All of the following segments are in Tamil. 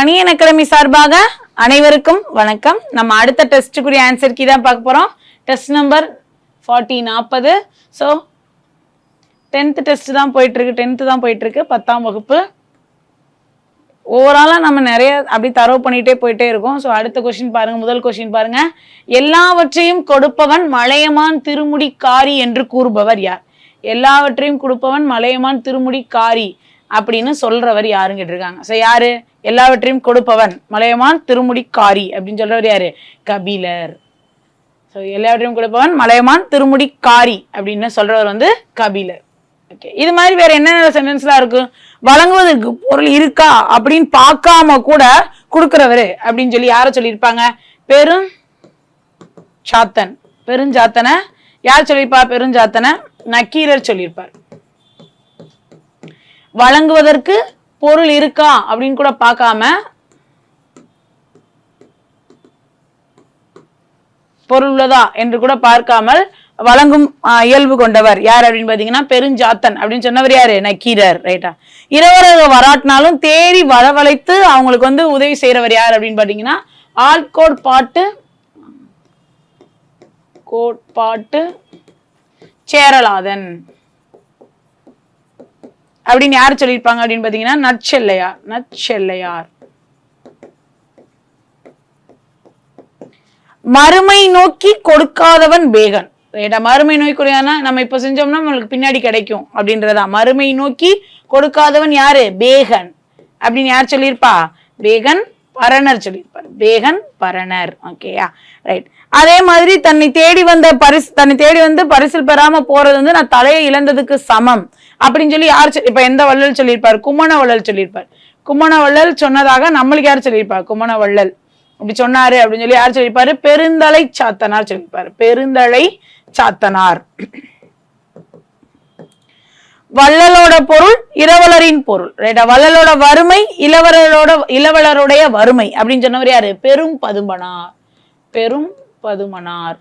கணியன் அகாடமி சார்பாக அனைவருக்கும் வணக்கம். நம்ம அடுத்த டெஸ்ட்டுக்குரிய ஆன்சர் கீ தான் பார்க்க போறோம். டெஸ்ட் நம்பர் ஃபார்ட்டி நாற்பது ஸோ டென்த்து டெஸ்ட் தான் போயிட்டுருக்கு. டென்த்து தான் போயிட்டு இருக்கு பத்தாம் வகுப்பு. ஓவராலாக நம்ம நிறைய அப்படி தரவு பண்ணிட்டே போயிட்டே இருக்கோம். ஸோ அடுத்த கொஷின் பாருங்க. முதல் கொஸ்டின் பாருங்க. எல்லாவற்றையும் கொடுப்பவன் மலையமான் திருமுடிக்காரி என்று கூறுபவர் யார்? எல்லாவற்றையும் கொடுப்பவன் மலையமான் திருமுடிக்காரி. அப்படின்னு சொல்றவர் யாருன்னு கேட்டிருக்காங்க ஸோ யாரு? எல்லாவற்றையும் கொடுப்பவன். மலையமான் திருமுடிக்காரி அப்படின்னு சொல்றவர் யாரு? கபிலர். ஸோ எல்லாவற்றையும் கொடுப்பவன் மலையமான் திருமுடிக்காரி அப்படின்னு சொல்றவர் வந்து கபிலர். ஓகே இது மாதிரி வேற என்னென்ன சென்டென்ஸ்லாம் இருக்கு? வழங்குவதற்கு பொருள் இருக்கா அப்படின்னு பார்க்காம கூட கொடுக்குறவரு அப்படின்னு சொல்லி யாரை சொல்லியிருப்பாங்க? பெரும் சாத்தன். பெருஞ்சாத்தனை யார் சொல்லியிருப்பா? பெருஞ்சாத்தனை நக்கீரர் சொல்லியிருப்பார். வழங்குவதற்கு பொருள் இருக்கா அப்படின்னு கூட பார்க்காம பொருள் உள்ளதா என்று கூட பார்க்காமல் வழங்கும் இயல்பு கொண்டவர் யார் அப்படின்னு பாத்தீங்கன்னா பெருஞ்சாத்தன் அப்படின்னு சொன்னவர் யாரு? நக்கீரர் ரைட்டா இரவரக வராட்டினாலும் தேடி வரவழைத்து அவங்களுக்கு வந்து உதவி செய்யறவர் யார் அப்படின்னு பாத்தீங்கன்னா ஆட்கோட்பாட்டு கோட்பாட்டு சேரலாதன். அப்படின்னு யார் சொல்லியிருப்பாங்க அப்படின்னு பார்த்தீங்கன்னா நற்செல்லையார் நற்செல்லையார். மறுமை நோக்கி கொடுக்காதவன் பேகன் ரைட்டா மறுமை நோய்க்குரியானா நம்ம இப்ப செஞ்சோம்னா நம்மளுக்கு பின்னாடி கிடைக்கும் அப்படின்றதா. மறுமை நோக்கி கொடுக்காதவன் யாரு? பேகன் அப்படின்னு யார் சொல்லியிருப்பா? பேகன் பரணர் சொல்லியிருப்பார். பேகன் பரணர். ஓகேயா ரைட் அதே மாதிரி தன்னை தேடி வந்த பரிசு தன்னை தேடி வந்து பரிசில் பெறாம போறது வந்து நான் தலையை இழந்ததுக்கு சமம். அப்படின்னு சொல்லி யார் சொல்லி- இப்ப எந்த வள்ளல் சொல்லியிருப்பார்? கும்மண வள்ளல் சொல்லியிருப்பார். கும்மண வள்ளல் சொன்னதாக நம்மளுக்கு யார் சொல்லியிருப்பார்? கும்மண வள்ளல். அப்படி சொன்னாரு அப்படின்னு சொல்லி யார் சொல்லியிருப்பாரு? பெருந்தலை சாத்தனார் சொல்லியிருப்பாரு. பெருந்தலை சாத்தனார். வள்ளலோட பொருள் இரவலரின் பொருள். ரைட்டா வள்ளலோட வறுமை இளவலரோட இளவலருடைய வறுமை அப்படின்னு சொன்னவர் யாரு? பெரும் பதுமனார் பெரும் பதுமனார்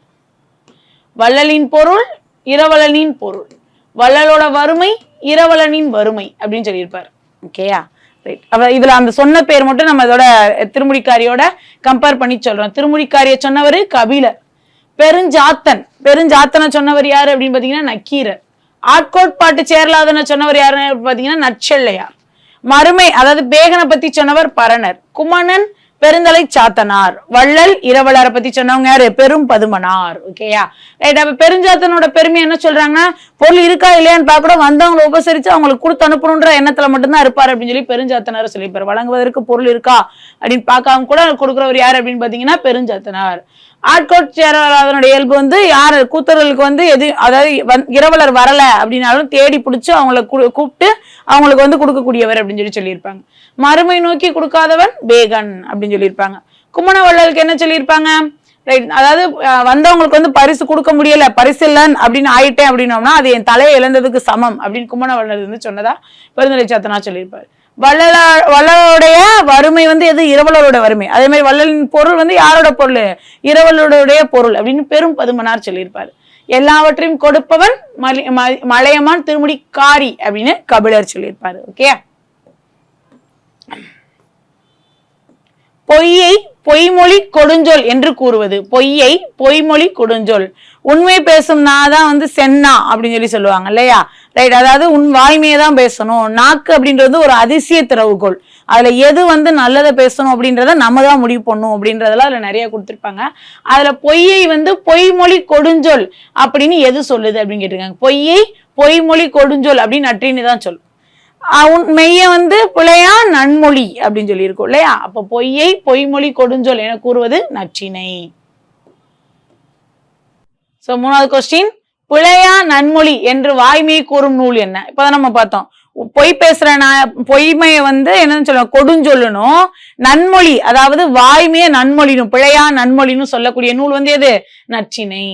வள்ளலின் பொருள் இரவலனின் பொருள். வள்ளலோட வறுமை இரவலனின் வறுமை அப்படின்னு சொல்லியிருப்பார். ஓகேயா ரைட் அப்ப இதுல அந்த சொன்ன பேர் மட்டும் நம்ம இதோட திருமுடிக்காரியோட கம்பேர் பண்ணி சொல்றோம். திருமுடிக்காரிய சொன்னவர் கபிலர் பெருஞ்சாத்தன். பெருஞ்சாத்தனை சொன்னவர் யாரு அப்படின்னு பாத்தீங்கன்னா நக்கீரர். ஆட்கோட்பாட்டு சேர்லாதனை சொன்னவர் யாருன்னு பாத்தீங்கன்னா நற்செல்லையார். மறுமை அதாவது பேகனை பத்தி சொன்னவர் பரணர். குமணன் பெருந்தலை சாத்தனார். வள்ளல் இரவலரை பத்தி சொன்னவங்க யாரு? பெரும் பதுமனார். ஓகேயா ரைட் அப்ப பெருஞ்சாத்தனோட பெருமை என்ன சொல்றாங்கன்னா பொருள் இருக்கா இல்லையான்னு பாக்க கூட வந்தவங்களை உபசரிச்சு அவங்களுக்கு கொடுத்து அனுப்பணுன்ற எண்ணத்துல மட்டும்தான் இருப்பாரு அப்படின்னு சொல்லி பெருஞ்சாத்தனார் சொல்லியிருப்பார். வழங்குவதற்கு பொருள் இருக்கா அப்படின்னு பார்க்காம கூட கொடுக்குறவர் யார் அப்படின்னு பாத்தீங்கன்னா பெருஞ்சாத்தனார். ஆட்கோட் சேரவராதனுடைய இயல்பு வந்து யார்? கூத்தர்களுக்கு வந்து எது அதாவது வந்- இரவலர் வரல அப்படின்னாலும் தேடி பிடிச்சி அவங்கள கூப்பிட்டு அவங்களுக்கு வந்து கொடுக்கக்கூடியவர் அப்படின்னு சொல்லி சொல்லியிருப்பாங்க. மறுமை நோக்கி கொடுக்காதவன் பேகன் அப்படின்னு சொல்லியிருப்பாங்க. கும்மணவள்ளலுக்கு என்ன சொல்லியிருப்பாங்க? ரைட் அதாவது வந்தவங்களுக்கு வந்து பரிசு கொடுக்க முடியல பரிசு இல்லைன்னு அப்படின்னு ஆயிட்டேன் அப்படின்னோம்னா அது என் தலையை இழந்ததுக்கு சமம் அப்படின்னு கும்மணவள்ளல் வந்து சொன்னதா பெருந்தலை சாத்தனா சொல்லியிருப்பாரு. வள்ளல வள்ளலோடைய வறுமை வந்து எது? இரவலரோட வறுமை. அதே மாதிரி வள்ளலின் பொருள் வந்து யாரோட பொருள்? இரவலோடைய பொருள் அப்படின்னு பெரும் பதுமனார் சொல்லியிருப்பார். எல்லாவற்றையும் கொடுப்பவன் மலி- ம- மலையமான் திருமுடி காரி அப்படின்னு கபிலர் சொல்லியிருப்பாரு. ஓகே பொய்யை பொய்மொழி கொடுஞ்சொல் என்று கூறுவது. பொய்யை பொய்மொழி கொடுஞ்சொல். உண்மை பேசும் நான் தான் வந்து சென்னா அப்படின்னு சொல்லி சொல்லுவாங்க இல்லையா? ரைட் அதாவது உன் வாய்மையை தான் பேசணும். நாக்கு அப்படின்றது ஒரு அதிசய திறவுகோள். அதுல எது வந்து நல்லதை பேசணும் அப்படின்றத நம்ம தான் முடிவு பண்ணும் அப்படின்றதெல்லாம் அதுல நிறைய கொடுத்துருப்பாங்க. அதுல பொய்யை வந்து பொய்மொழி கொடுஞ்சொல் அப்படின்னு எது சொல்லுது அப்படின்னு கேட்டிருக்காங்க. பொய்யை பொய்மொழி கொடுஞ்சொல் அப்படின்னு நற்றின்னு தான் சொல்லும். உன் மெய்ய வந்து பிழையா நன்மொழி அப்படின்னு சொல்லியிருக்கோம் இல்லையா? அப்ப பொய்யை பொய்மொழி கொடுஞ்சொல் என கூறுவது நற்றினை. ஸோ மூணாவது கொஸ்டின் பிழையா நன்மொழி என்று வாய்மையை கூறும் நூல் என்ன? இப்பதான் நம்ம பார்த்தோம். பொய் பேசுற நான் பொய்மையை வந்து என்னன்னு சொல்லுவோம் கொடுஞ்சொல்லணும் நன்மொழி அதாவது வாய்மையை நன்மொழினும் பிழையா நன்மொழின்னு சொல்லக்கூடிய நூல் வந்து எது? நச்சினை.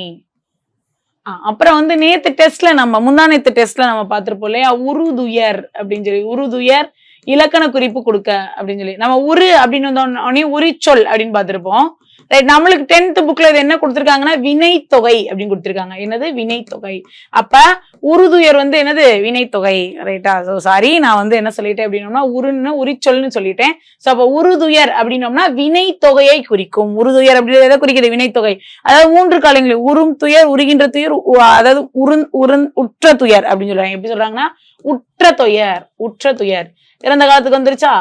அப்புறம் வந்து நேத்து டெஸ்ட்ல நம்ம முந்தா நேத்து டெஸ்ட்ல நம்ம பார்த்திருப்போம் இல்லையா? உருதுயர் அப்படின்னு சொல்லி உருதுயர் இலக்கண குறிப்பு கொடுக்க அப்படின்னு சொல்லி. நம்ம உரு அப்படின்னு வந்தோடனே உரிச்சொல் அப்படின்னு பார்த்திருப்போம். ரைட் நம்மளுக்கு டென்த் புக்ல இது என்ன கொடுத்திருக்காங்கன்னா வினைத்தொகை அப்படின்னு கொடுத்திருக்காங்க. என்னது? வினைத்தொகை. அப்ப உருதுயர் வந்து என்னது? வினைத்தொகை. ரைட்டா ஸோ சாரி நான் வந்து என்ன சொல்லிட்டேன் அப்படின்னோம்னா உருன்னு உரிச்சொல்னு சொல்லிட்டேன். ஸோ அப்போ உருதுயர் அப்படின்னோம்னா வினைத்தொகையை குறிக்கும். உருதுயர் அப்படின்றது எதை குறிக்கிறது வினைத்தொகை. அதாவது மூன்று காலங்களில் உறும் துயர் உருகின்ற துயர் உ- அதாவது உருந் உருந் உற்ற துயர் அப்படின்னு சொல்றாங்க. எப்படி சொல்றாங்கன்னா? உற்ற துயர் உற்ற துயர். இறந்த காலத்துக்கு வந்துருச்சா?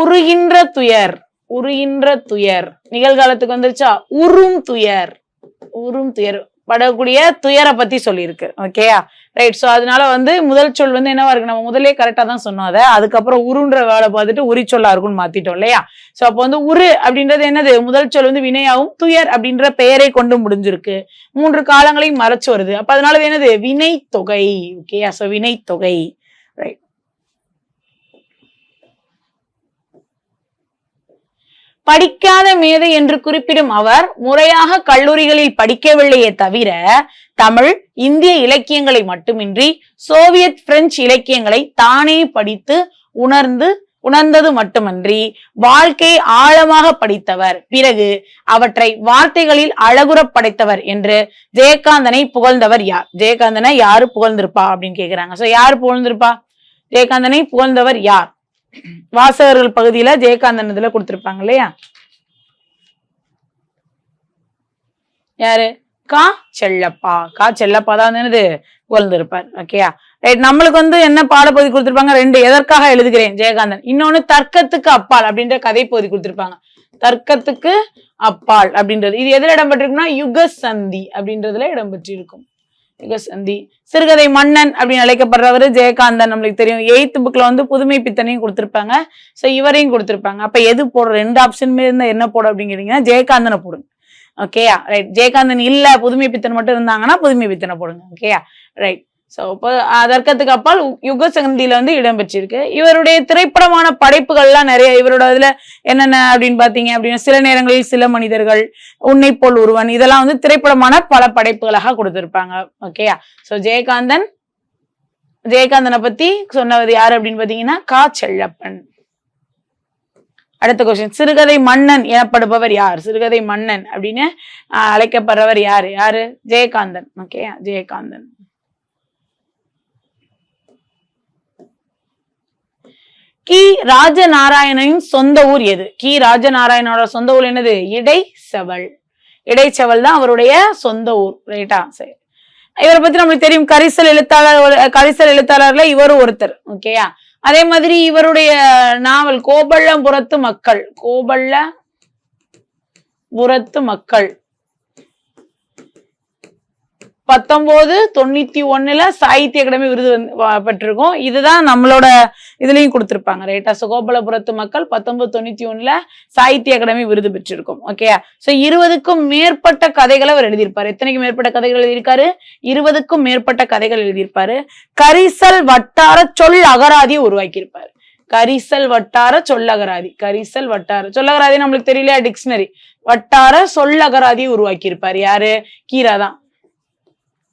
உருகின்ற துயர் உருகின்ற துயர். நிகழ்காலத்துக்கு வந்துருச்சா? உறும் துயர் உறும் துயர். படக்கூடிய துயரை பத்தி சொல்லியிருக்கு. ஓகேயா ரைட் ஸோ அதனால வந்து முதல் சொல் வந்து என்னவா இருக்கு? நம்ம முதலே கரெக்டாக தான் சொன்னோம் அதை. அதுக்கப்புறம் உருன்ற வேலை பார்த்துட்டு உரிச்சொல்லா இருக்கும்னு மாத்திட்டோம் இல்லையா? ஸோ அப்போ வந்து உரு அப்படின்றது என்னது? முதல் சொல் வந்து வினையாவும் துயர் அப்படின்ற பெயரை கொண்டு முடிஞ்சிருக்கு. மூன்று காலங்களையும் மறைச்சு வருது. அப்போ அதனால என்னது? வினை தொகை ஓகேயா ஸோ வினை தொகை ரைட் படிக்காத மேதை என்று குறிப்பிடும் அவர் முறையாக கல்லூரிகளில் படிக்கவில்லையே தவிர தமிழ் இந்திய இலக்கியங்களை மட்டுமின்றி சோவியத் பிரெஞ்சு இலக்கியங்களை தானே படித்து உணர்ந்து உணர்ந்தது மட்டுமன்றி வாழ்க்கையை ஆழமாக படித்தவர். பிறகு அவற்றை வார்த்தைகளில் அழகுறப் படைத்தவர் என்று ஜெயகாந்தனை புகழ்ந்தவர் யார்? ஜெயகாந்தனை யாரு புகழ்ந்திருப்பா அப்படின்னு கேக்குறாங்க. சோ யாரு புகழ்ந்திருப்பா? ஜெயகாந்தனை புகழ்ந்தவர் யார்? வாசகர்கள் பகுதியில ஜெயகாந்தன் இதுல கொடுத்திருப்பாங்க இல்லையா? யாரு? கா? செல்லப்பா. கா செல்லப்பா தான் என்னது? புகழ்ந்திருப்பார். ஓகேயா ரைட் நம்மளுக்கு வந்து என்ன பாடப்பகுதி கொடுத்திருப்பாங்க? ரெண்டு. எதற்காக எழுதுகிறேன்? ஜெயகாந்தன். இன்னொன்னு தர்க்கத்துக்கு அப்பால் அப்படின்ற கதை பகுதி கொடுத்திருப்பாங்க. தர்க்கத்துக்கு அப்பால் அப்படின்றது. இது எதுல இடம்பெற்றிருக்கும்னா யுக சந்தி அப்படின்றதுல இடம்பெற்றிருக்கும். யுகசந்தி சிறுகதை மன்னன் அப்படின்னு அழைக்கப்படுறவர் ஜெயகாந்தன். நம்மளுக்கு தெரியும். எயித்து புக்கில் வந்து புதுமை பித்தனையும் கொடுத்துருப்பாங்க. ஸோ இவரையும் கொடுத்துருப்பாங்க. அப்போ எது போடுற ரெண்டு ஆப்ஷனுமே இருந்தால் என்ன போடும் அப்படின்னு ஜெயகாந்தனை போடுங்க ஓகேயா ரைட் ஜெயகாந்தன் இல்லை புதுமை பித்தன் மட்டும் இருந்தாங்கன்னா புதுமை பித்தனை போடுங்க. ஓகேயா ரைட் ஸோ இப்போ அதற்கத்துக்கு அப்பால் யுக சந்தியில வந்து இடம்பெற்றிருக்கு. இவருடைய திரைப்படமான படைப்புகள்லாம் நிறைய இவரோட இதுல என்னென்ன அப்படின்னு பாத்தீங்க அப்படின்னா சில நேரங்களில் சில மனிதர்கள் உன்னை போல் ஒருவன் இதெல்லாம் வந்து திரைப்படமான பல படைப்புகளாக கொடுத்திருப்பாங்க. ஓகேயா ஸோ ஜெயகாந்தன் ஜெயகாந்தனை பத்தி சொன்னது யாரு அப்படின்னு பாத்தீங்கன்னா கா. செல்லப்பன். அடுத்த கொஸ்டின் சிறுகதை மன்னன் எனப்படுபவர் யார்? சிறுகதை மன்னன் அப்படின்னு அழைக்கப்படுறவர் யாரு? யாரு? ஜெயகாந்தன். ஓகே ஜெயகாந்தன். கி ராஜநாராயணனின் சொந்த ஊர் எது? கி ராஜநாராயணனோட சொந்த ஊர் என்னது? இடைச்செவல் இடைச்செவல் தான் அவருடைய சொந்த ஊர். ரைட்டா சரி. இவரை பத்தி நம்மளுக்கு தெரியும். கரிசல் எழுத்தாளர் கரிசல் எழுத்தாளர்ல இவரும் ஒருத்தர். ஓகேயா அதே மாதிரி இவருடைய நாவல் கோபள்ளபுரத்து மக்கள். கோபள்ள புரத்து மக்கள். பத்தொன்பது தொண்ணூத்தி ஒண்ணுல சாகித்ய அகாடமி விருது வந்து இதுதான் நம்மளோட இதுலயும் கொடுத்துருப்பாங்க. ரைட்டா? ஸோ மக்கள் பத்தொன்பது தொண்ணூத்தி ஒண்ணுல சாகித்ய அகாடமி விருது பெற்றிருக்கும். ஓகேயா சோ இருபதுக்கும் மேற்பட்ட கதைகளை அவர் எழுதியிருப்பாரு. எத்தனைக்கு மேற்பட்ட கதைகள் எழுதியிருக்காரு? இருபதுக்கும் மேற்பட்ட கதைகள் எழுதியிருப்பாரு. கரிசல் வட்டார சொல் அகராதியை உருவாக்கியிருப்பாரு. கரிசல் வட்டார சொல்லகராதி கரிசல் வட்டார சொல்லகராதி நம்மளுக்கு தெரியலையா? டிக்ஷனரி வட்டார சொல்லகராதியை உருவாக்கியிருப்பாரு. யாரு? கீரா தான்.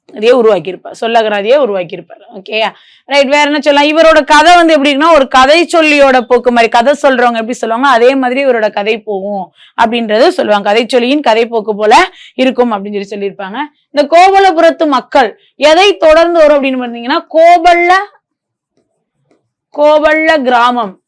அதையே உருவாக்கியிருப்பார். சொல்லகராதியே உருவாக்கியிருப்பார். ஓகேயா ரைட் வேற என்ன சொல்லலாம்? இவரோட கதை வந்து எப்படின்னா ஒரு கதை சொல்லியோட போக்கு மாதிரி கதை சொல்றவங்க எப்படி சொல்லுவாங்க அதே மாதிரி இவரோட கதை போகும் அப்படின்றது சொல்லுவாங்க. கதை சொல்லியின் கதை போக்கு போல இருக்கும் அப்படின்னு சொல்லி சொல்லியிருப்பாங்க. இந்த கோபலபுரத்து மக்கள் எதை தொடர்ந்து வரும் அப்படின்னு பார்த்தீங்கன்னா கோபல்ல கோபல்ல கிராமம்.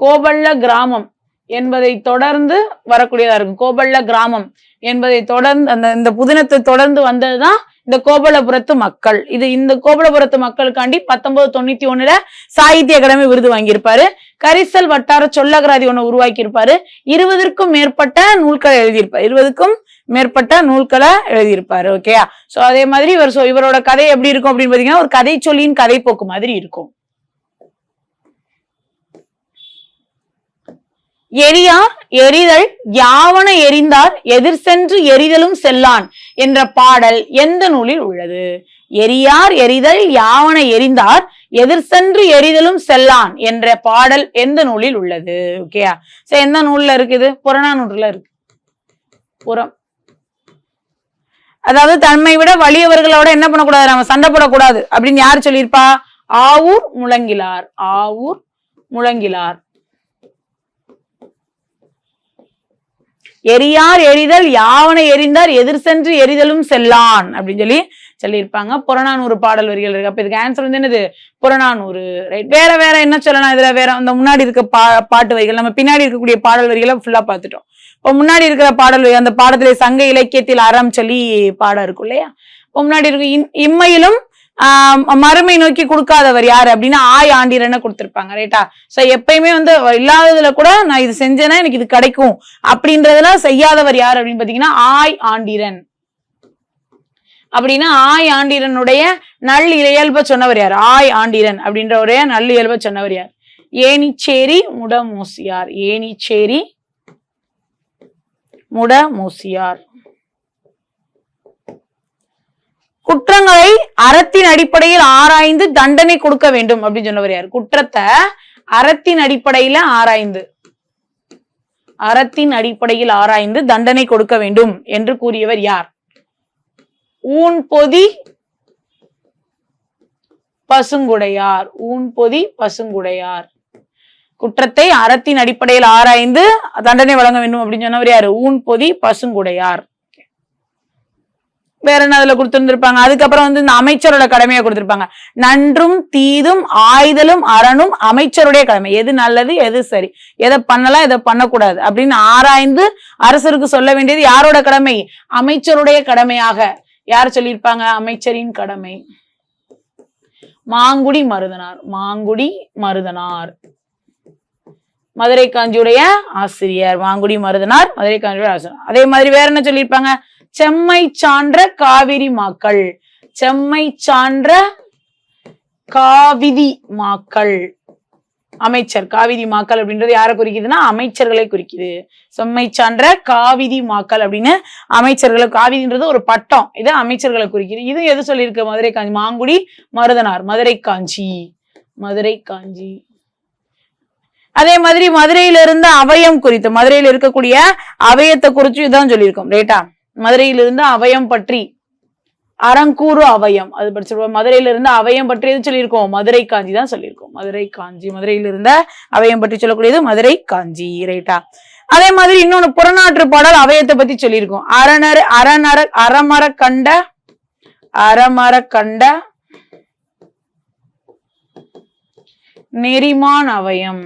கோபல்ல கிராமம். என்பதை தொடர்ந்து வரக்கூடியதா இருக்கும். கோபல்ல கிராமம் என்பதை தொடர்ந்து அந்த இந்த புதினத்தை தொடர்ந்து வந்ததுதான் இந்த கோபலபுரத்து மக்கள். இது இந்த கோபலபுரத்து மக்களுக்காண்டி பத்தொன்பது தொண்ணூத்தி ஒண்ணுல சாகித்ய அகாடமி விருது வாங்கியிருப்பாரு. கரிசல் வட்டார சொல்லகராதி ஒன்று உருவாக்கி இருப்பாரு இருபதற்கும் மேற்பட்ட நூல்களை எழுதியிருப்பார். இருபதுக்கும் மேற்பட்ட நூல்களை எழுதியிருப்பாரு. ஓகேயா சோ அதே மாதிரி இவர் இவரோட கதை எப்படி இருக்கும் அப்படின்னு பாத்தீங்கன்னா ஒரு கதை சொல்லியின் கதை போக்கு மாதிரி இருக்கும். எரியார் எரிதல். யாவன எரிந்தார்? எதிர் சென்று எரிதலும் செல்லான் என்ற பாடல் எந்த நூலில் உள்ளது? எரியார் எரிதல் யாவன எரிந்தார்? எதிர் சென்று எரிதலும் செல்லான் என்ற பாடல் எந்த நூலில் உள்ளது? ஓகேயா சரி எந்த நூல்ல இருக்குது? புறநானூறுல இருக்கு. புறம். அதாவது தன்மை விட வலியவர்களோட என்ன பண்ணக்கூடாது? நம்ம சண்டை போடக்கூடாது. அப்படின்னு யார் சொல்லியிருப்பா? ஆவூர் முழங்கிலார். ஆவூர் முழங்கிலார். எரியார் எரிதல் யாவனை எரிந்தார் எதிர் சென்று எரிதலும் செல்லான் அப்படின்னு சொல்லி சொல்லியிருப்பாங்க. புறநானூறு பாடல் வரிகள் இருக்கு. அப்ப இதுக்கு ஆன்சர் வந்து என்னது? புறநானூறு. ரைட் வேற வேற என்ன சொல்லலாம் இதுல? வேற அந்த முன்னாடி இருக்க பா பாட்டு வரிகள். நம்ம பின்னாடி இருக்கக்கூடிய பாடல் வரிகளை ஃபுல்லா பார்த்துட்டோம். இப்போ முன்னாடி இருக்கிற பாடல் வரி அந்த பாடத்திலே சங்க இலக்கியத்தில் அறம் சொல்லி பாடம் இருக்கும் இல்லையா? இப்போ முன்னாடி இருக்கும் இன்- இம்மையிலும் மறுமை நோக்கி கொடுக்காதவர் யாரு அப்படின்னா ஆய் ஆண்டிரன்னு கொடுத்துருப்பாங்க ரைட்டா சோ எப்பயுமே வந்து இல்லாததுல கூட நான் இது செஞ்சேன்னா எனக்கு இது கிடைக்கும். அப்படின்றதெல்லாம் செய்யாதவர் யார் அப்படின்னு பாத்தீங்கன்னா ஆய் ஆண்டிரன். அப்படின்னா ஆய் ஆண்டிரனுடைய நல் இயல்ப சொன்னவர் யார்? ஆய் ஆண்டிரன் அப்படின்ற ஒரே நல் இயல்ப சொன்னவர் யார்? ஏனிச்சேரி முடமூசியார். ஏனிச்சேரி முடமூசியார். குற்றங்களை அறத்தின் அடிப்படையில் ஆராய்ந்து தண்டனை கொடுக்க வேண்டும் அப்படின்னு சொன்னவர் யார்? குற்றத்தை அறத்தின் அடிப்படையில ஆராய்ந்து அறத்தின் அடிப்படையில் ஆராய்ந்து தண்டனை கொடுக்க வேண்டும் என்று கூறியவர் யார்? ஊன் பொதி பசுங்குடையார். ஊன் பொதி பசுங்குடையார். குற்றத்தை அறத்தின் அடிப்படையில் ஆராய்ந்து தண்டனை வழங்க வேண்டும் அப்படின்னு சொன்னவர் யாரு? ஊன் பொதி பசுங்குடையார். வேற என்ன அதுல கொடுத்துருந்துருப்பாங்க? அதுக்கப்புறம் வந்து இந்த அமைச்சரோட கடமையை கொடுத்துருப்பாங்க. நன்றும் தீதும் ஆயுதலும் அறனும் அமைச்சருடைய கடமை. எது நல்லது எது சரி? எதை பண்ணலாம் எதை பண்ணக்கூடாது? அப்படின்னு ஆராய்ந்து அரசருக்கு சொல்ல வேண்டியது யாரோட கடமை? அமைச்சருடைய கடமையாக. யார் சொல்லியிருப்பாங்க? அமைச்சரின் கடமை. மாங்குடி மருதனார். மாங்குடி மருதனார். மதுரை காஞ்சியுடைய ஆசிரியர். மாங்குடி மருதனார் மதுரை காஞ்சியுடைய ஆசிரியர். அதே மாதிரி வேற என்ன சொல்லியிருப்பாங்க? செம்மை சான்ற காவிரி மாக்கள். செம்மை சான்ற காவிதி மாக்கள். அமைச்சர் காவிதி மாக்கள் அப்படின்றது யாரை குறிக்குதுன்னா அமைச்சர்களை குறிக்குது. செம்மை சான்ற காவிதி மாக்கள் அப்படின்னு அமைச்சர்களை காவிதின்றது ஒரு பட்டம். இது அமைச்சர்களை குறிக்குது. இது எது சொல்லியிருக்கு? மதுரை காஞ்சி மாங்குடி மருதனார் மதுரை காஞ்சி. மதுரை காஞ்சி. அதே மாதிரி மதுரையில இருந்த அவயம் குறித்து மதுரையில இருக்கக்கூடிய அவயத்தை குறித்து இதான் சொல்லியிருக்கோம் ரைட்டா? மதுரையிலிருந்து அவயம் பற்றி. அறங்கூறு அவயம். அது படிச்சிருப்போம் மதுரையில இருந்த அவயம் பற்றி எது சொல்லியிருக்கோம்? மதுரை காஞ்சி தான் சொல்லியிருக்கோம். மதுரை காஞ்சி மதுரையில இருந்த அவயம் பற்றி சொல்லக்கூடியது மதுரை காஞ்சி ரைட்டா அதே மாதிரி இன்னொன்னு புறநாற்று பாடல் அவயத்தை பத்தி சொல்லியிருக்கோம். அரணர் அரணர அறமர கண்ட அறமர கண்ட நெறிமான் அவயம்.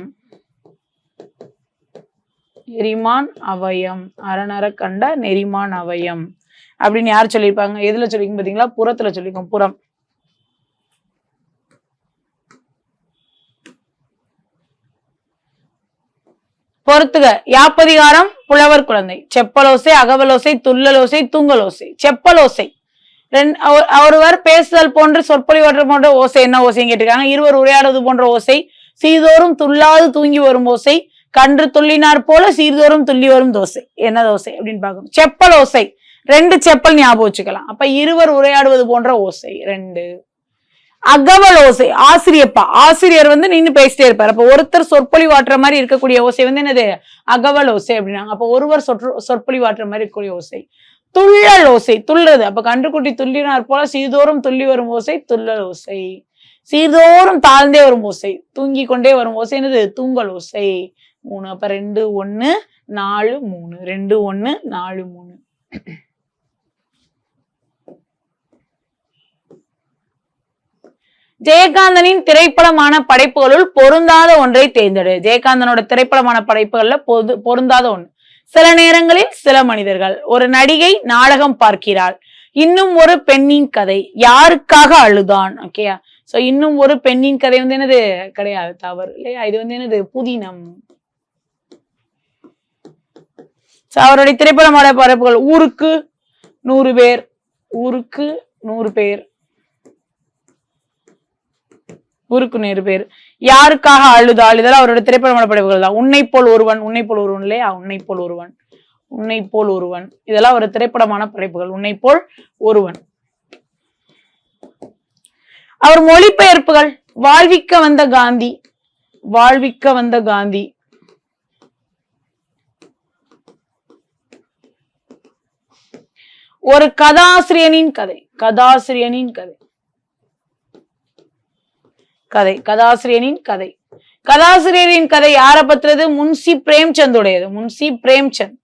நெறிமான் அவயம். அரணர கண்ட நெறிமான் அவயம். அப்படின்னு யார் சொல்லியிருப்பாங்க? எதுல சொல்லிருக்கோம் பாத்தீங்களா? புறத்துல சொல்லிருக்கோம் புறம். பொறுத்துக. யாப்பதிகாரம்? புலவர் குழந்தை. செப்பலோசை அகவலோசை துள்ளலோசை தூங்கலோசை. செப்பலோசை. அவர்- ஒருவர் பேசுதல் போன்ற சொற்பொழிவற்ற போன்ற ஓசை. என்ன ஓசைன்னு கேட்டிருக்காங்க? இருவர் உரையாடுவது போன்ற ஓசை. சீதோறும் துள்ளாது தூங்கி வரும் ஓசை. கன்று துள்ளினார் போல சீர்தோறும் துள்ளி வரும் தோசை. என்ன தோசை அப்படின்னு பார்க்கணும். செப்பல் ஓசை. ரெண்டு செப்பல் ஞாபகம் வச்சுக்கலாம். அப்ப இருவர் உரையாடுவது போன்ற ஓசை. ரெண்டு. அகவல் ஓசை. ஆசிரியப்பா. ஆசிரியர் வந்து நின்னு பேசிட்டே இருப்பார். அப்ப ஒருத்தர் சொற்பொழிவாற்ற மாதிரி இருக்கக்கூடிய ஓசை வந்து என்னது? அகவல் ஓசை அப்படின்னாங்க. அப்ப ஒருவர் சொற்று சொற்பொழிவாற்ற மாதிரி இருக்கக்கூடிய ஓசை. துள்ளல் ஓசை. துள்ளுறது. அப்ப கன்றுக்குட்டி துள்ளினார் போல சீதோறும் துள்ளி வரும் ஓசை துள்ளல் ஓசை. சீதோறும் தாழ்ந்தே வரும் ஓசை. தூங்கி கொண்டே வரும் ஓசை. என்னது? தூங்கல் ஓசை. மூணு. அப்ப ரெண்டு ஒன்னு நாலு மூணு. ரெண்டு ஒண்ணு நாலு மூணு. ஜெயகாந்தனின் திரைப்படமான படைப்புகளுள் பொருந்தாத ஒன்றை தேர்ந்தெடு. ஜெயகாந்தனோட திரைப்படமான படைப்புகள்ல பொது பொருந்தாத ஒண்ணு. சில நேரங்களில் சில மனிதர்கள். ஒரு நடிகை நாடகம் பார்க்கிறாள். இன்னும் ஒரு பெண்ணின் கதை. யாருக்காக அழுதான்? ஓகேயா சோ இன்னும் ஒரு பெண்ணின் கதை வந்து என்னது? கிடையாது. தவறு இல்லையா? இது வந்து என்னது? புதினம். So, அவருடைய திரைப்படமான பரப்புகள் ஊருக்கு நூறு பேர் ஊருக்கு நூறு பேர் ஊருக்கு நூறு பேர். யாருக்காக அழுதால்? இதெல்லாம் அவரோட திரைப்படமான படைப்புகள் தான். உன்னை போல் ஒருவன் உன்னை போல் ஒருவன் இல்லையா? உன்னை போல் ஒருவன். உன்னை போல் ஒருவன். இதெல்லாம் ஒரு திரைப்படமான படைப்புகள் உன்னை போல் ஒருவன். அவர் மொழிபெயர்ப்புகள். வாழ்விக்க வந்த காந்தி வாழ்விக்க வந்த காந்தி. ஒரு கதாசிரியனின் கதை. கதாசிரியனின் கதை. கதை. கதாசிரியனின் கதை. கதாசிரியரின் கதை யாரை பத்துறது முன்சி பிரேம்சந்துடையது. முன்சி பிரேம்சந்த்.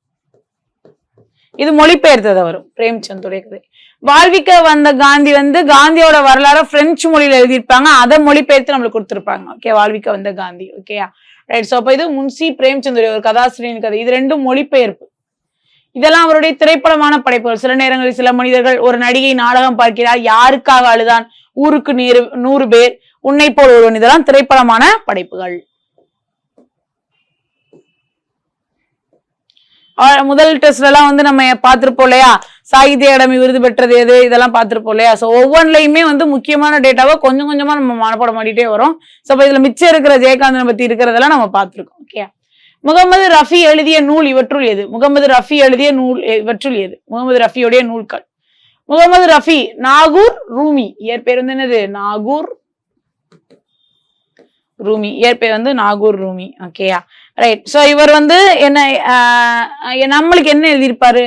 இது மொழிபெயர்த்தது வரும் பிரேம்சந்துடைய கதை. வாழ்விக்க வந்த காந்தி வந்து காந்தியோட வரலாறு பிரெஞ்சு மொழியில எழுதியிருப்பாங்க. அதை மொழிபெயர்த்து நம்மளுக்கு கொடுத்துருப்பாங்க. ஓகே வாழ்விக்க வந்த காந்தி. ஓகேயா ரைட் ஸோ அப்போ இது முன்சி பிரேம்சந்துடைய ஒரு கதாசிரியரின் கதை. இது ரெண்டும் மொழிபெயர்ப்பு. இதெல்லாம் அவருடைய திரைப்படமான படைப்புகள். சில நேரங்களில் சில மனிதர்கள் ஒரு நடிகை நாடகம் பார்க்கிறார். யாருக்காக அழுதான்? ஊருக்கு நீர் நூறு பேர். உன்னை போல் ஒருவன். இதெல்லாம் திரைப்படமான படைப்புகள். முதல் டெஸ்ட்ல எல்லாம் வந்து நம்ம பார்த்திருப்போம் இல்லையா? சாகித்ய அகாடமி விருது பெற்றது எது? இதெல்லாம் பார்த்திருப்போம் இல்லையா? ஸோ ஒவ்வொன்றிலையுமே வந்து முக்கியமான டேட்டாவை கொஞ்சம் கொஞ்சமா நம்ம மனப்பாடம் பண்ணிட்டே வரும். ஸோ இப்போ இதுல மிச்சம் இருக்கிற ஜெயகாந்தனை பத்தி இருக்கிறதெல்லாம் நம்ம பார்த்திருக்கோம். முகமது ரஃபி எழுதிய நூல் இவற்றுள் எது? முகமது ரஃபி எழுதிய நூல் இவற்றுள் எது? முகமது ரஃபியுடைய நூல்கள். முகமது ரஃபி நாகூர் ரூமி. இயற்பெயர் வந்து என்னது? நாகூர் ரூமி. இயற்பெயர் வந்து நாகூர் ரூமி. ஓகேயா ரைட் ஸோ இவர் வந்து என்ன ஆஹ் நம்மளுக்கு என்ன எழுதியிருப்பாரு?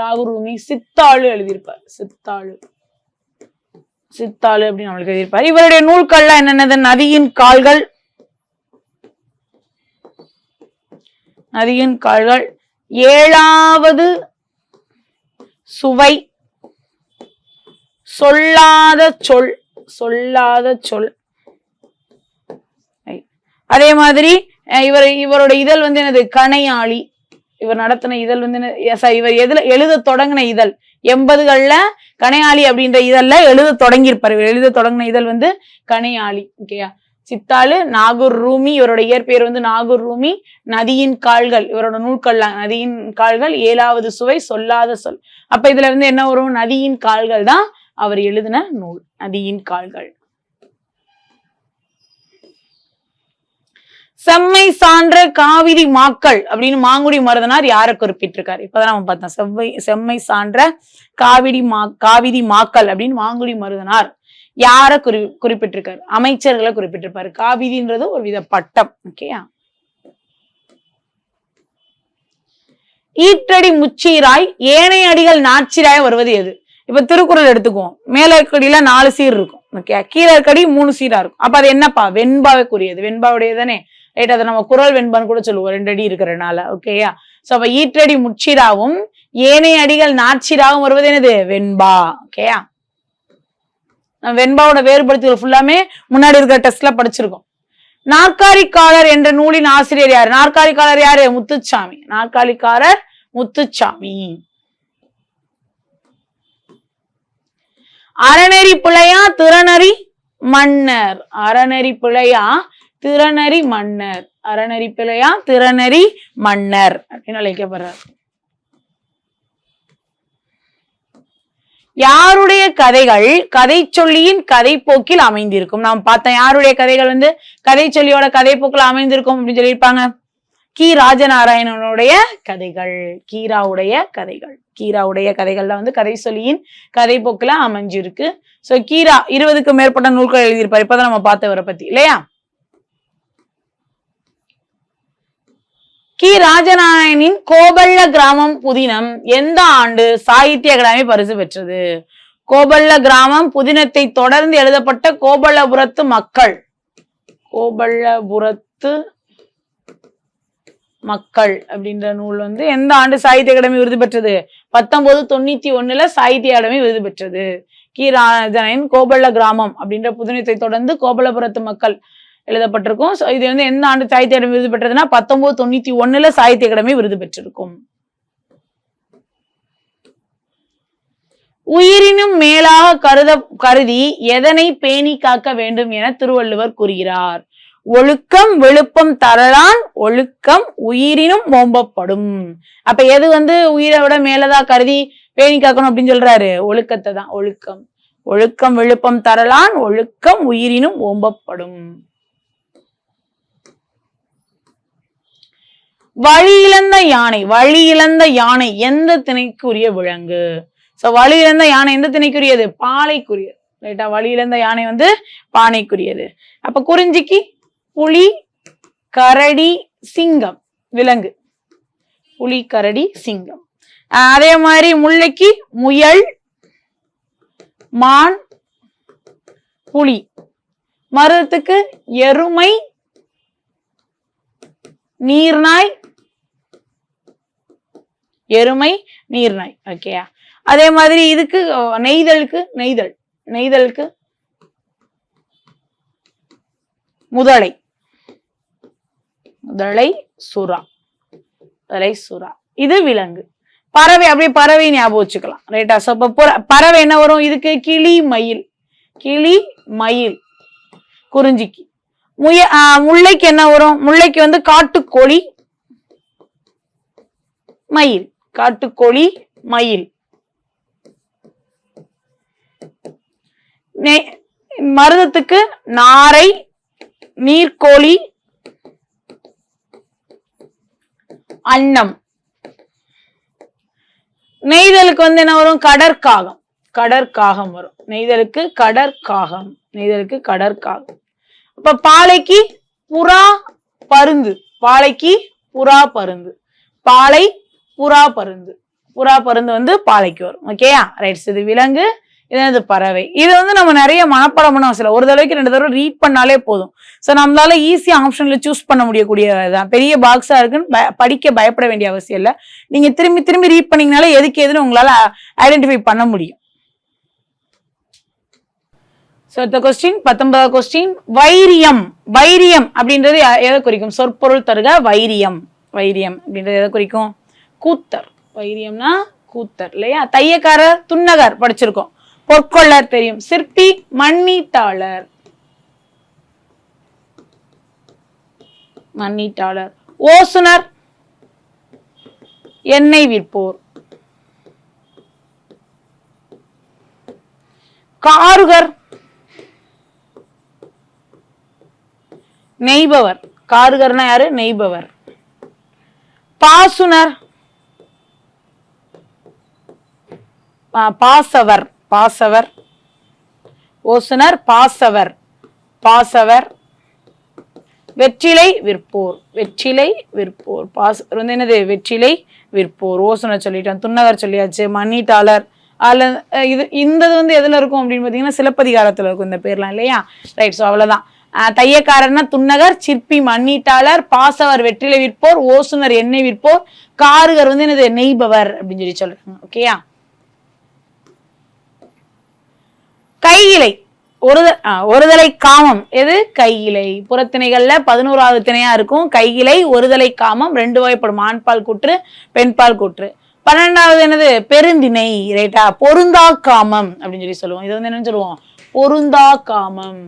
நாகூர் ரூமி. சித்தாளு எழுதியிருப்பார். சித்தாளு. சித்தாளு அப்படின்னு நம்மளுக்கு எழுதியிருப்பாரு. இவருடைய நூல்கள்லாம் என்னென்னது? நதியின் கால்கள் நதியின் கால்கள். ஏழாவது சுவை. சொல்லாத சொல். சொல்லாத சொல். அதே மாதிரி இவர் இவரோட இதழ் வந்து என்னது? கணையாளி இவர் நடத்தின இதழ் வந்து என்ன- இவர் எதுல எழுத தொடங்கின இதழ். எண்பதுகள்ல கணையாளி அப்படின்ற இதழ்ல எழுத தொடங்கியிருப்பார். இவர் எழுத தொடங்கின இதழ் வந்து கணையாளி ஓகேயா? சித்தாளு நாகூர் ரூமி இவரோட இயற்பெயர் வந்து நாகூர் ரூமி நதியின் கால்கள் இவரோட நூல்கள் நதியின் கால்கள் ஏழாவது சுவை சொல்லாத சொல். அப்ப இதுல இருந்து என்ன வரும்? நதியின் கால்கள் தான் அவர் எழுதின நூல் நதியின் கால்கள். செம்மை சான்ற காவிரி மாக்கள் அப்படின்னு மாங்குடி மருதனார் யாரை குறிப்பிட்டிருக்காரு? இப்பதான் நம்ம பார்த்தோம். செவ்வை செம்மை சான்ற காவிரி மா காவிரி மாக்கள் அப்படின்னு மாங்குடி மருதனார் யாரை குறி குறிப்பிட்டிருக்காரு? அமைச்சர்களை குறிப்பிட்டிருப்பாரு. காவிதின்றது ஒரு வித பட்டம் ஓகேயா ஈற்றடி முச்சீராய் ஏனைய அடிகள் நாச்சிராய் வருவது எது? இப்ப திருக்குறள் எடுத்துக்குவோம். மேல இருக்கடியில நாலு சீர் இருக்கும் ஓகே கீழே இருக்கடி மூணு சீரா இருக்கும். அப்ப அது என்னப்பா? வெண்பாவைக்குரியது வெண்பாவுடைய தானே? ரைட் அதை நம்ம குரல் வெண்பான்னு கூட சொல்லுவோம். ரெண்டு அடி இருக்கிறனால ஓகேயா சோ அப்ப ஈற்றடி முச்சிராவும் ஏனைய அடிகள் நாச்சிராவும் வருவது என்னது? வெண்பா ஓகேயா நம்ம வெண்பாவோட வேறுபடுத்துதல் ஃபுல்லாமே முன்னாடி இருக்கிற டெஸ்ட்ல படிச்சிருக்கோம். நாற்காலிக்காரர் என்ற நூலின் ஆசிரியர் யாரு? நாற்காலிக்காரர் யாரு? முத்துச்சாமி. நாற்காலிக்காரர் முத்துச்சாமி. அறநெறி பிழையா திறனறி மன்னர். அறநெறி பிழையா திறனறி மன்னர். அறநெறி பிழையா திறனறி மன்னர் அப்படின்னு அழைக்கப்படுறார். யாருடைய கதைகள் கதை சொல்லியின் கதை போக்கில் அமைந்திருக்கும்? நாம் பார்த்தோம் யாருடைய கதைகள் வந்து கதை சொல்லியோட கதை போக்கில் அமைந்திருக்கும் அப்படின்னு சொல்லியிருப்பாங்க. கி. ராஜநாராயணனுடைய கதைகள் கீராவுடைய கதைகள். கீராவுடைய கதைகள்ல வந்து கதை சொல்லியின் கதை அமைஞ்சிருக்கு சோ கீரா இருபதுக்கும் மேற்பட்ட நூல்கள் எழுதியிருப்பாரு. இப்பதான் நம்ம பார்த்தவரை பத்தி இல்லையா? கி. ராஜநாராயணின் கோபல்ல கிராமம் புதினம் எந்த ஆண்டு சாகித்ய அகாடமி பரிசு பெற்றது? கோபல்ல கிராமம் புதினத்தை தொடர்ந்து எழுதப்பட்ட கோபல்லபுரத்து மக்கள். கோபல்லபுரத்து மக்கள் அப்படின்ற நூல் வந்து எந்த ஆண்டு சாகித்ய அகாடமி விருது பெற்றது? பத்தொன்பது தொண்ணூத்தி ஒண்ணுல சாகித்ய அகாடமி விருது பெற்றது. கி. ராஜனின் கோபல்ல கிராமம் அப்படின்ற புதினத்தை தொடர்ந்து கோபலபுரத்து மக்கள் எழுதப்பட்டிருக்கும். ஸோ இது வந்து எந்த ஆண்டு சாகித்ய அகாடமி விருது பெற்றதுன்னா பத்தொன்பது தொண்ணூத்தி ஒண்ணுல சாகித்ய அகாடமி விருது பெற்றிருக்கும். உயிரினும் மேலாக கருத கருதி எதனை பேணி காக்க வேண்டும் என திருவள்ளுவர் கூறுகிறார். ஒழுக்கம் விழுப்பம் தரலான் ஒழுக்கம் உயிரினும் ஓம்பப்படும் அப்ப எது வந்து உயிரை விட மேலதா கருதி பேணி காக்கணும் அப்படின்னு சொல்றாரு? ஒழுக்கத்தை தான் ஒழுக்கம். ஒழுக்கம் விழுப்பம் தரலான் ஒழுக்கம் உயிரினும் ஓம்பப்படும் வழி இழந்த யானை வழி இழந்த யானை எந்த திணைக்குரிய விலங்கு? சோ வழி இழந்த யானை எந்த திணைக்குரியது? பாலைக்குரியது. ரைட்டா வழி இழந்த யானை வந்து பானைக்குரியது. அப்ப குறிஞ்சிக்கு புலி கரடி சிங்கம் விலங்கு. புலி கரடி சிங்கம். அதே மாதிரி முல்லைக்கு முயல் மான் புலி. மருதத்துக்கு எருமை நீர்நாய் எருமை நீர்நாய். ஓகேயா அதே மாதிரி இதுக்கு நெய்தலுக்கு நெய்தல். நெய்தலுக்கு முதலை. முதலை சுறா. முதலை சுறா. இது விலங்கு. பறவை அப்படியே பறவை ஞாபகம் வச்சுக்கலாம். ரைட்டா சோ இப்ப பறவை என்ன வரும்? இதுக்கு கிளி மயில். கிளி மயில். குறிஞ்சிக்கு. முய முல்லைக்கு என்ன வரும்? முல்லைக்கு வந்து காட்டுக்கோழி மயில். காட்டுக்கோழி மயில். மருதத்துக்கு நாரை நீர்க்கோழி அன்னம். நெய்தலுக்கு வந்து என்ன வரும்? கடற்காகம். கடற்காகம் வரும். நெய்தலுக்கு கடற்காகம். நெய்தலுக்கு கடற்காகம். அப்ப பாலைக்கு புறா பருந்து. பாலைக்கு புறா பருந்து. பாலை புறா பருந்து. புறா பருந்து வந்து பாலைக்கு வரும். ஓகேயா ரைட்ஸ் இது விலங்கு இது பறவை. இது வந்து நம்ம நிறைய மனப்பாடம் பண்ண அவசியம் ஒரு தடவைக்கு ரெண்டு தடவை ரீட் பண்ணாலே போதும். ஸோ நம்மளால ஈஸியா ஆப்ஷன்ல சூஸ் பண்ண முடியக்கூடியதான் பெரிய பாக்ஸா இருக்குன்னு பய- படிக்க பயப்பட வேண்டிய அவசியம் இல்லை. நீங்க திரும்பி திரும்பி ரீட் பண்ணீங்கனாலே எதுக்கு எதுன்னு உங்களால ஐடென்டிஃபை பண்ண முடியும். ஸோ அடுத்த கொஸ்டின் பத்தொன்பதாவது கொஸ்டின் வைரியம். வைரியம் அப்படின்றது எதை குறிக்கும்? சொற்பொருள் தருக வைரியம். வைரியம் அப்படின்றது எதை குறிக்கும்? கூத்தர். வைரியம்னா கூத்தர் இல்லையா? தையக்காரர் துன்னகர் படிச்சிருக்கோம். பொற்கொள்ளர் தெரியும். சிற்பி மண்ணீட்டாளர் மண்ணீட்டாளர் ஓசுனர் எண்ணெய் விற்போர். காருகர் நெய்பவர். காருகர்னா யாரு? நெய்பவர். பாசுனர் பாசவர் பாசவர். ஓசுனர் பாசவர் பாசவர். வெற்றிலை விற்போர் வெற்றிலை விற்போர். பாஸ் வந்து என்னது? வெற்றிலை விற்போர். ஓசுனர் சொல்லிட்டோம் துன்னகர் சொல்லியாச்சு மன்னிட்டாளர். அதில் இது இந்த இது வந்து எதில் இருக்கும் அப்படின்னு பார்த்தீங்கன்னா சிலப்பதிகாரத்தில் இருக்கும் இந்த பேர்லாம் இல்லையா? ரைட் ஸோ அவ்வளோதான் தையக்காரர்னா துன்னகர் சிற்பி மண்ணீட்டாளர் பாசவர் வெற்றிலை விற்போர் ஓசுனர் எண்ணெய் விற்போர் காருகர் வந்து என்னது? நெய்பவர் அப்படின்னு சொல்லி சொல்கிறாங்க ஓகேயா கையிலை. ஒருத ஒருதலை காமம். எது? கையிலை. புறத்திணைகள்ல பதினோராவது திணையா இருக்கும். கையிலை ஒருதலை காமம் ரெண்டு வகைப்படும் ஆண்பால் கூற்று பெண்பால் கூற்று. பன்னெண்டாவது என்னது? பெருந்திணை ரைட்டா? பொருந்தா காமம் அப்படின்னு சொல்லி சொல்லுவோம். இது வந்து என்னன்னு சொல்லுவோம்? பொருந்தா காமம்.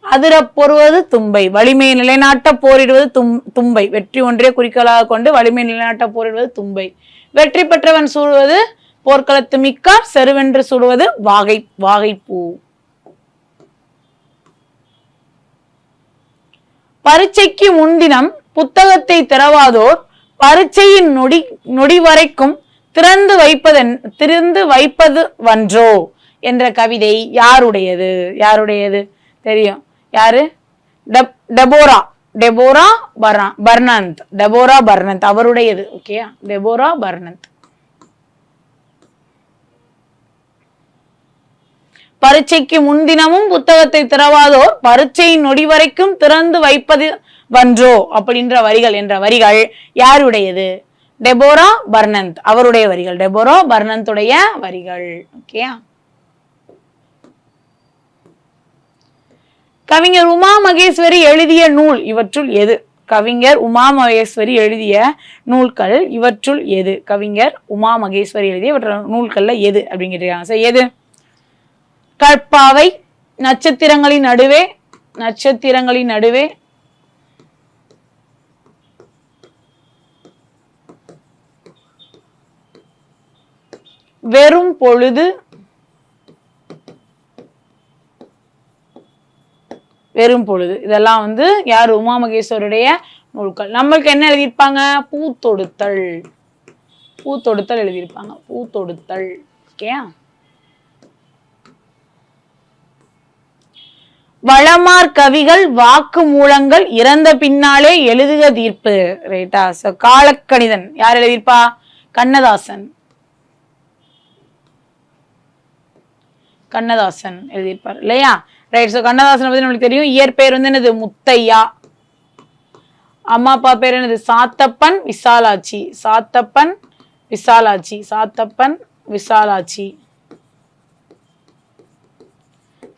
அதிர பொறுவது தும்பை. வலிமையை நிலைநாட்ட போரிடுவது தும் தும்பை. வெற்றி ஒன்றே குறிக்கோளாக கொண்டு வலிமை நிலைநாட்ட போரிடுவது தும்பை. வெற்றி பெற்றவன் சூடுவது போர்க்களத்து மிக்கார் செருவென்று சுடுவது வாகை வாகைப்பூ. பரீட்சைக்கு முன்தினம் புத்தகத்தை திறவாதோர் பரீட்சையின் நொடி நொடி வரைக்கும் திறந்து வைப்பதன் திறந்து வைப்பது வன்றோ என்ற கவிதை யாருடையது? யாருடையது? தெரியும். யாரு? டப்- டெபோரா டெபோரா பர்னா பர்னந்த் டெபோரா பர்னந்த் அவருடையது. ஓகேயா? டெபோரா பர்னந்த் பரீட்சைக்கு முன்தினமும் புத்தகத்தை திறவாதோர் பரீட்சையின் நொடி வரைக்கும் திறந்து வைப்பது வன்றோ அப்படின்ற வரிகள் என்ற வரிகள் யாருடையது? டெபோரா பர்னந்த். அவருடைய வரிகள். டெபோரா பர்னந்துடைய வரிகள். ஓகே. கவிஞர் உமா மகேஸ்வரி எழுதிய நூல் இவற்றுள் எது? கவிஞர் உமா மகேஸ்வரி எழுதிய நூல்கள் இவற்றுள் எது? கவிஞர் உமா மகேஸ்வரி எழுதிய இவற்ற நூல்கள்ல எது அப்படின்னு கேட்டிருக்காங்க சார் எது? கற்பாவை நட்சத்திரங்களின் நடுவே நட்சத்திரங்களின் நடுவே. வெறும் பொழுது வெறும் பொழுது. இதெல்லாம் வந்து யார்? உமா மகேஸ்வருடைய நூல்கள். நம்மளுக்கு என்ன எழுதியிருப்பாங்க? பூத்தொடுத்தல். பூத்தொடுத்தல் எழுதியிருப்பாங்க. பூத்தொடுத்தல். ஓகேயா? வளமார் கவிகள் வாக்கு மூலங்கள் இறந்த பின்னாலே எழுதுக தீர்ப்பு ரைட்டா? சோ காலக்கணிதன். யார் எழுதியிருப்பா? கண்ணதாசன். கண்ணதாசன் எழுதியிருப்பார் இல்லையா? ரைட் ஸோ கண்ணதாசனை பத்தி நம்மளுக்கு தெரியும். இயற்பெயர் வந்து என்னது? முத்தையா. அம்மா அப்பா பேர் என்னது? சாத்தப்பன் விசாலாட்சி. சாத்தப்பன் விசாலாட்சி. சாத்தப்பன் விசாலாட்சி.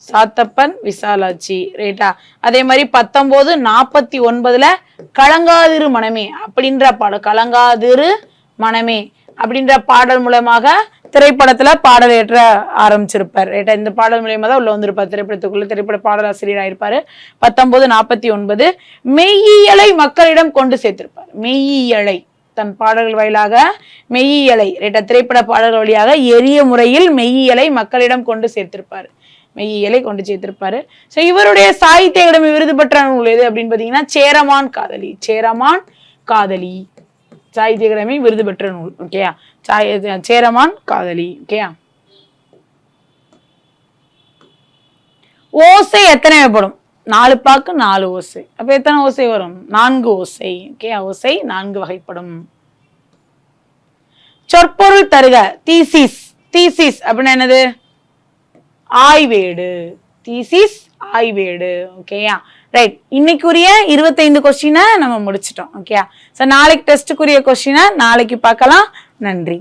சாத்தப்பன் விசாலாட்சி ரைட்டா? அதே மாதிரி பத்தொன்பது நாற்பத்தி ஒன்பதுல கலங்காதிரு மனமே அப்படின்ற பாடல். கலங்காதிரு மனமே அப்படின்ற பாடல் மூலமாக திரைப்படத்துல பாடல் ஏற்ற ஆரம்பிச்சிருப்பார். ரைட்டா? இந்த பாடல் மூலியமா தான் உள்ள வந்திருப்பார். திரைப்படத்துக்குள்ள திரைப்பட பாடலாசிரியர் ஆயிருப்பாரு. பத்தொன்பது நாற்பத்தி ஒன்பது மெய்யியலை மக்களிடம் கொண்டு சேர்த்திருப்பார். மெய்யியலை. தன் பாடல்கள் வாயிலாக மெய்யியலை. ரைட்டா? திரைப்பட பாடல்கள் வழியாக எரிய முறையில் மெய்யியலை மக்களிடம் கொண்டு சேர்த்திருப்பார். மெய்யியலை கொண்டு சேர்த்திருப்பாரு. ஸோ இவருடைய சாகித்ய அகாடமி விருது பெற்ற நூல் எது அப்படின்னு பார்த்தீங்கன்னா சேரமான் காதலி சேரமான் காதலி. சாகித்ய அகாடமி விருது பெற்ற நூல் ஓகேயா சேரமான் காதலி ஓகேயா ஓசை எத்தனை வகைப்படும் நாலு பாக்கு நாலு ஓசை. அப்ப எத்தனை ஓசை வரும்? நான்கு ஓசை ஓகே ஓசை நான்கு வகைப்படும். சொற்பொருள் தருக தீசிஸ் தீசிஸ் அப்படின்னா என்னது? ஆய்வேடு. தீசிஸ் ஆய்வேடு. ஓகேயா ரைட் இன்னைக்குரிய இருபத்தைந்து கொஸ்டினை நம்ம முடிச்சிட்டோம். ஓகேயா ஸோ நாளைக்கு டெஸ்ட்டுக்குரிய கொஸ்டினை நாளைக்கு பார்க்கலாம். நன்றி.